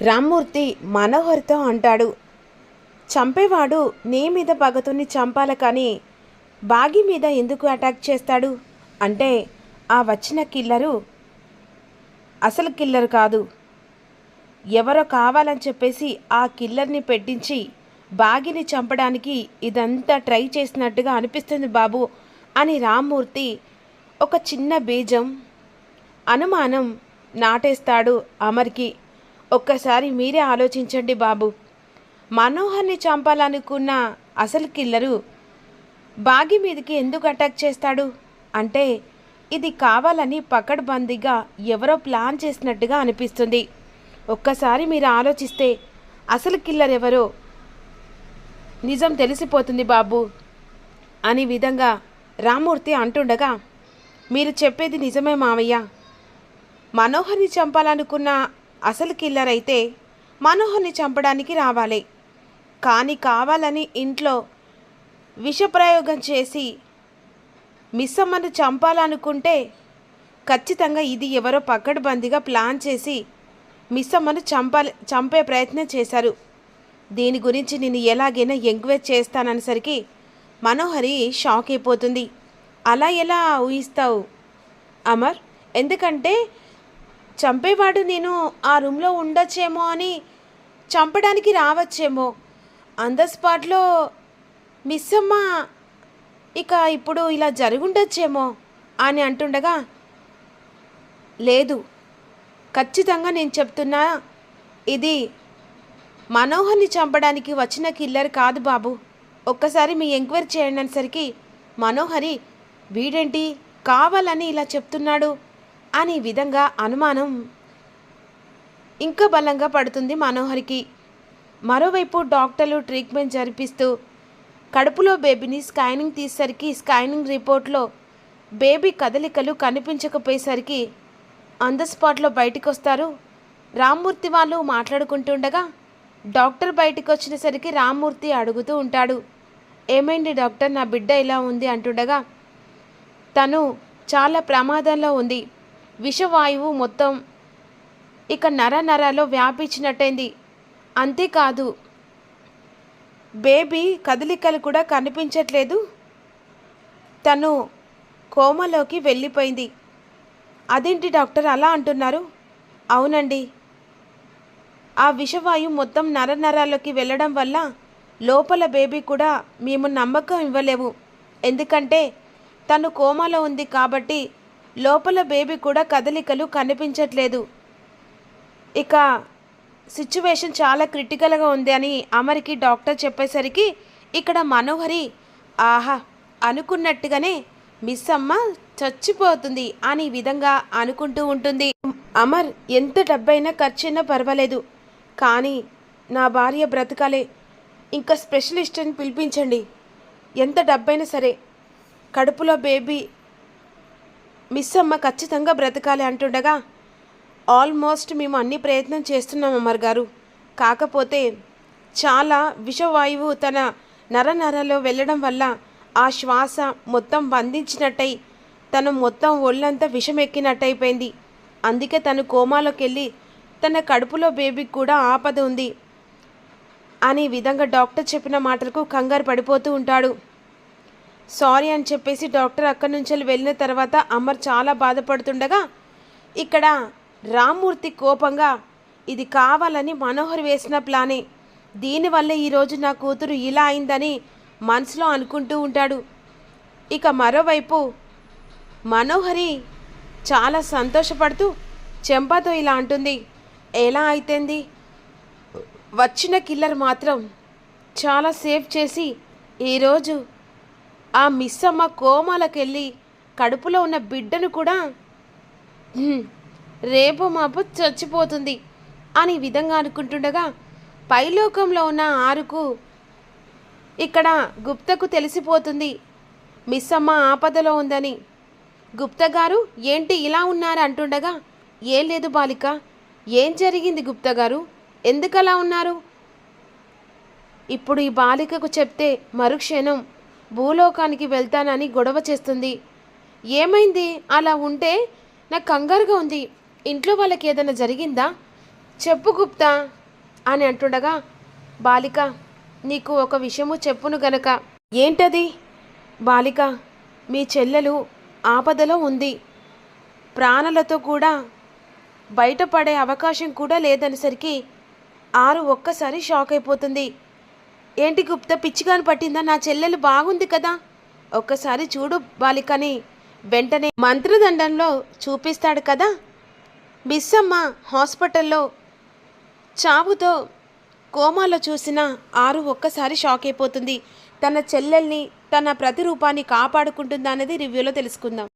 రామ్మూర్తి మనోహర్తో అంటాడు చంపేవాడు నీ మీద పగతుని చంపాల కానీ బాగి మీద ఎందుకు అటాక్ చేస్తాడు? అంటే ఆ వచ్చిన కిల్లరు అసలు కిల్లర్ కాదు. ఎవరో కావాలని చెప్పేసి ఆ కిల్లర్ని పెట్టించి బాగిని చంపడానికి ఇదంతా ట్రై చేసినట్టుగా అనిపిస్తుంది బాబు అని రామ్మూర్తి ఒక చిన్న బీజం అనుమానం నాటేస్తాడు అమర్కి. ఒక్కసారి మీరే ఆలోచించండి బాబు. మనోహర్ని చంపాలనుకున్న అసలు కిల్లరు బాగి మీదకి ఎందుకు అటాక్ చేస్తాడు? అంటే ఇది కావాలని పకడ్బందీగా ఎవరో ప్లాన్ చేసినట్టుగా అనిపిస్తుంది. ఒక్కసారి మీరు ఆలోచిస్తే అసలు కిల్లర్ ఎవరో నిజం తెలిసిపోతుంది బాబు అని విధంగా రామూర్తి అంటుండగా మీరు చెప్పేది నిజమే మావయ్య. మనోహర్ని చంపాలనుకున్న అసలు కిల్లర్ అయితే మనోహర్ని చంపడానికి రావాలి. కానీ కావాలని ఇంట్లో విషప్రయోగం చేసి మిస్సమ్మను చంపాలనుకుంటే ఖచ్చితంగా ఇది ఎవరో పక్కడబందిగా ప్లాన్ చేసి మిస్సమ్మను చంపాలి చంపే ప్రయత్నం చేశారు. దీని గురించి నేను ఎలాగైనా ఎంక్వైరీ చేస్తాననేసరికి మనోహరి షాక్ అయిపోతుంది. అలా ఎలా ఊహిస్తావు అమర్? ఎందుకంటే చంపేవాడు నేను ఆ రూమ్లో ఉండొచ్చేమో అని చంపడానికి రావచ్చేమో. ఆన్ ద స్పాట్లో మిస్ అమ్మ ఇక ఇప్పుడు ఇలా జరుగుండొచ్చేమో అని అంటుండగా లేదు ఖచ్చితంగా నేను చెప్తున్నా ఇది మనోహర్ని చంపడానికి వచ్చిన కిల్లర్ కాదు బాబు. ఒక్కసారి మీ ఎంక్వైరీ చేయండి అనేసరికి మనోహరి వీడేంటి కావాలని ఇలా చెప్తున్నాడు. అనే విధంగా అనుమానం ఇంకా బలంగా పడుతుంది మనోహరికి. మరోవైపు డాక్టర్లు ట్రీట్మెంట్ జరిపిస్తూ కడుపులో బేబీని స్కానింగ్ తీసేసరికి స్కానింగ్ రిపోర్ట్లో బేబీ కదలికలు కనిపించకపోయేసరికి ఆన్ ద స్పాట్లో బయటకు వస్తారు రామ్మూర్తి వాళ్ళు మాట్లాడుకుంటుండగా డాక్టర్ బయటకు వచ్చినసరికి రామ్మూర్తి అడుగుతూ ఉంటాడు. ఏమైంది డాక్టర్? నా బిడ్డ ఇలా ఉంది అంటుండగా తను చాలా ప్రమాదంలో ఉంది. విషవాయువు మొత్తం ఇక నర నరాలో వ్యాపించినట్టయింది అంతేకాదు బేబీ కదలికలు కూడా కనిపించట్లేదు. తను కోమలోకి వెళ్ళిపోయింది. అదేంటి డాక్టర్ అలా అంటున్నారు? అవునండి. ఆ విషవాయు మొత్తం నర నరాల్లోకి వెళ్ళడం వల్ల లోపల బేబీ కూడా మేము నమ్మకం ఇవ్వలేము. ఎందుకంటే తను కోమాలో ఉంది కాబట్టి లోపల బేబీ కూడా కదలికలు కనిపించట్లేదు. ఇక సిచ్యువేషన్ చాలా క్రిటికల్గా ఉంది అని అమరికి డాక్టర్ చెప్పేసరికి ఇక్కడ మనోహరి ఆహా అనుకున్నట్టుగానే మిస్ అమ్మ చచ్చిపోతుంది అని విధంగా అనుకుంటూ ఉంటుంది. అమర్ ఎంత డబ్బైనా ఖర్చైనా పర్వాలేదు కానీ నా భార్య బ్రతకాలే. ఇంకా స్పెషలిస్ట్ని పిలిపించండి. ఎంత డబ్బైనా సరే కడుపులో బేబీ మిస్ అమ్మ ఖచ్చితంగా బ్రతకాలి అంటుండగా ఆల్మోస్ట్ మేము అన్ని ప్రయత్నం చేస్తున్నాం అమర్ గారు కాకపోతే చాలా విషవాయువు తన నర నరలో వెళ్ళడం వల్ల ఆ శ్వాస మొత్తం బంధించినట్టయి తను మొత్తం ఒళ్ళంతా విషం ఎక్కినట్టయిపోయింది అందుకే తను కోమాలోకి వెళ్ళి తన కడుపులో బేబీకి కూడా ఆపద ఉంది అనే విధంగా డాక్టర్ చెప్పిన మాటలకు కంగారు పడిపోతూ ఉంటాడు. సారీ అని చెప్పేసి డాక్టర్ అక్కడి నుంచి వెళ్ళిన తర్వాత అమర్ చాలా బాధపడుతుండగా ఇక్కడ రామ్మూర్తి కోపంగా ఇది కావాలని మనోహర్ వేసిన ప్లానే. దీనివల్ల ఈరోజు నా కూతురు ఇలా అయిందని మనసులో అనుకుంటూ ఉంటాడు. ఇక మరోవైపు మనోహరి చాలా సంతోషపడుతూ చెంపతో ఇలా అంటుంది ఎలా అయితేంది? వచ్చిన కిల్లర్ మాత్రం చాలా సేఫ్ చేసి ఈరోజు ఆ మిస్సమ్మ కోమాలకెళ్ళి కడుపులో ఉన్న బిడ్డను కూడా రేపు మాపు చచ్చిపోతుంది అని విధంగా అనుకుంటుండగా పైలోకంలో ఉన్న ఆరుకు ఇక్కడ గుప్తకు తెలిసిపోతుంది మిస్సమ్మ ఆపదలో ఉందని. గుప్త గారు ఏంటి ఇలా ఉన్నారు? అంటుండగా ఏం లేదు బాలిక ఏం జరిగింది గుప్త గారు ఉన్నారు? ఇప్పుడు ఈ బాలికకు చెప్తే మరుక్షణం భూలోకానికి వెళ్తానని గొడవ చేస్తుంది. ఏమైంది? అలా ఉంటే నాకు కంగారుగా ఉంది. ఇంట్లో వాళ్ళకి ఏదైనా జరిగిందా? చెప్పు గుప్తా అని అంటుండగా బాలిక నీకు ఒక విషయము చెప్పును గనక. ఏంటది? బాలిక మీ చెల్లెలు ఆపదలో ఉంది. ప్రాణాలతో కూడా బయటపడే అవకాశం కూడా లేదనేసరికి ఆరు ఒక్కసారి షాక్ అయిపోతుంది. ఏంటి గుప్త పిచ్చిగాను పట్టిందా? నా చెల్లెలు బాగుంది కదా? ఒక్కసారి చూడు బాలికని. వెంటనే మంత్రదండంలో చూపిస్తాడు కదా? బిస్సమ్మ హాస్పిటల్లో చావుతో కోమాలో చూసిన ఆరు ఒక్కసారి షాక్ అయిపోతుంది. తన చెల్లెల్ని తన ప్రతిరూపాన్ని కాపాడుకుంటుందా అనేది రివ్యూలో తెలుసుకుందాం.